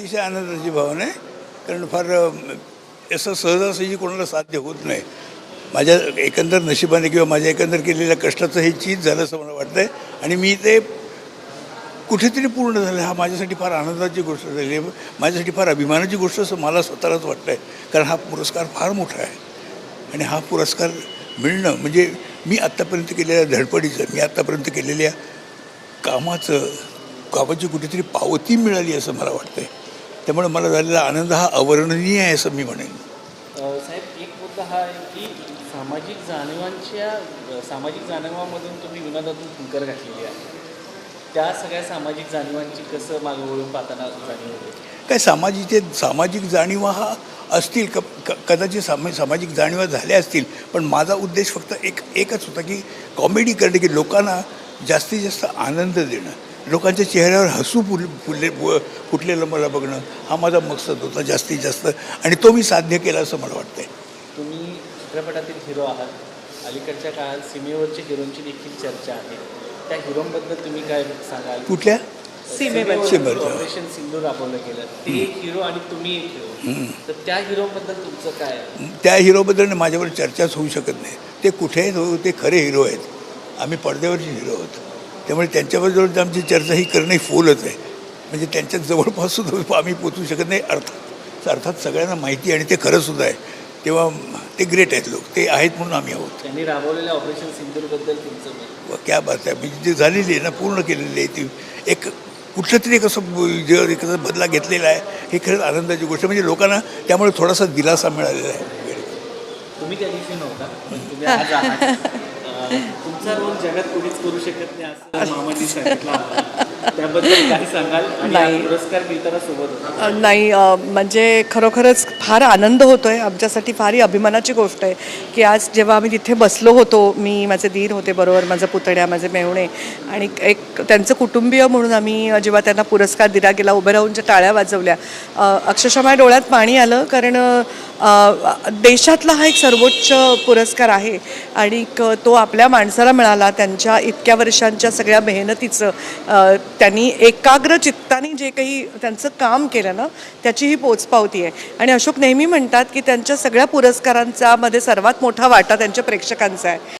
अतिशय आनंदाची भावना आहे. कारण फार असं सहजासहजी कोणाला साध्य होत नाही. माझ्या एकंदर नशिबाने किंवा माझ्या एकंदर केलेल्या कष्टाचं हे चीज झालं असं मला वाटतंय. आणि मी ते कुठेतरी पूर्ण झालं हा माझ्यासाठी फार आनंदाची गोष्ट झाली. आहे माझ्यासाठी फार अभिमानाची गोष्ट असं मला स्वतःलाच वाटतं आहे कारण हा पुरस्कार फार मोठा आहे. आणि हा पुरस्कार मिळणं म्हणजे मी आत्तापर्यंत केलेल्या धडपडीचं मी आत्तापर्यंत केलेल्या कामाचं कामाची कुठेतरी पावती मिळाली असं मला वाटतंय. त्यामुळे मला झालेला आनंद हा अवर्णनीय आहे असं मी म्हणेन. साहेब एक मुद्दा हा आहे की सामाजिक जाणीवांच्या सामाजिक जाणीवामधून तुम्ही विनोदातून फुंकर घातलेली आहे. त्या सगळ्या सामाजिक जाणीवांची कसं मागे वळून पाहताना जाणीव काय सामाजिक सामाजिक जाणीवा हा असतील क- कदाचित सामा सामाजिक जाणीवा झाल्या असतील पण माझा उद्देश फक्त एक एकच होता की कॉमेडी करणे की लोकांना जास्तीत जास्त आनंद देणं. लोकांच्या चेहऱ्यावर हसू फुल फुलले फुटलेलं मला बघणं हा माझा मकसद होता जास्तीत जास्त. आणि तो मी साध्य केला असं मला वाटतंय. तुम्ही चित्रपटातील हिरो आहात. अलीकडच्या काळात सीमेवरच्या हिरोंची देखील चर्चा आहे. त्या हिरोंबद्दल तुम्ही काय सांगाल? कुठल्या? सीमेवर सीमेवर. ऑपरेशन सिंधू राबवलं गेलं ते एक हिरो आणि तुम्ही एक हिरो तर त्या हिरोबद्दल तुमचं काय? त्या हिरोबद्दल माझ्यावर चर्चाच होऊ शकत नाही. ते कुठे आहेत हो ते खरे हिरो आहेत. आम्ही पडद्यावरचे हिरो आहोत. त्यामुळे त्यांच्याबद्दल आमची चर्चा ही करणं ही फोलच आहे. म्हणजे त्यांच्या जवळपास सुद्धा आम्ही पोचू शकत नाही अर्थात अर्थात सगळ्यांना माहिती आहे आणि ते खरं सुद्धा आहे. तेव्हा ते ग्रेट आहेत लोक ते आहेत म्हणून आम्ही आहोत. त्यांनी राबवलेल्या ऑपरेशन सिंधूरबद्दल तुमचं क्या बात आहे म्हणजे जी झालेली आहे ना पूर्ण केलेली आहे ती. एक कुठलं तरी एक असं जे बदला घेतलेला आहे हे खरंच आनंदाची गोष्ट आहे. म्हणजे लोकांना त्यामुळे थोडासा दिलासा मिळालेला आहे. तुम्ही त्या दिवशी नव्हता तुमचा रोल जगात कोणीच करू शकत नाही असं मामांनी सांगितलं आम्हाला. त्याबद्दल काही सांगाल आणि नाही. पुरस्कार मिळताना सोबत होता अ, नाही अ, म्हणजे खरोखरच फार आनंद होतो आहे आमच्यासाठी फारही अभिमानाची गोष्ट आहे की आज जेव्हा आम्ही तिथे बसलो होतो मी माझे दीर होते बरोबर माझं पुतण्या माझे मेहुणे आणि एक त्यांचं कुटुंबीय म्हणून आम्ही जेव्हा त्यांना पुरस्कार दिला गेला उभे राहून ज्या टाळ्या वाजवल्या अ, अक्षरशः माझ्या डोळ्यात पाणी आलं कारण अ, देशातला हा एक सर्वोच्च पुरस्कार आहे आणि तो आपल्या माणसाला मिळाला त्यांच्या इतक्या वर्षांच्या सगळ्या मेहनतीचं. त्यांनी एकाग्र चित्ताने जे काही त्यांचं काम केलं ना त्याची ही पोचपावती आहे. आणि अशोक नेहमी म्हणतात की त्यांच्या सगळ्या पुरस्कारांचा मध्ये सर्वात मोठा वाटा त्यांच्या प्रेक्षकांचा आहे.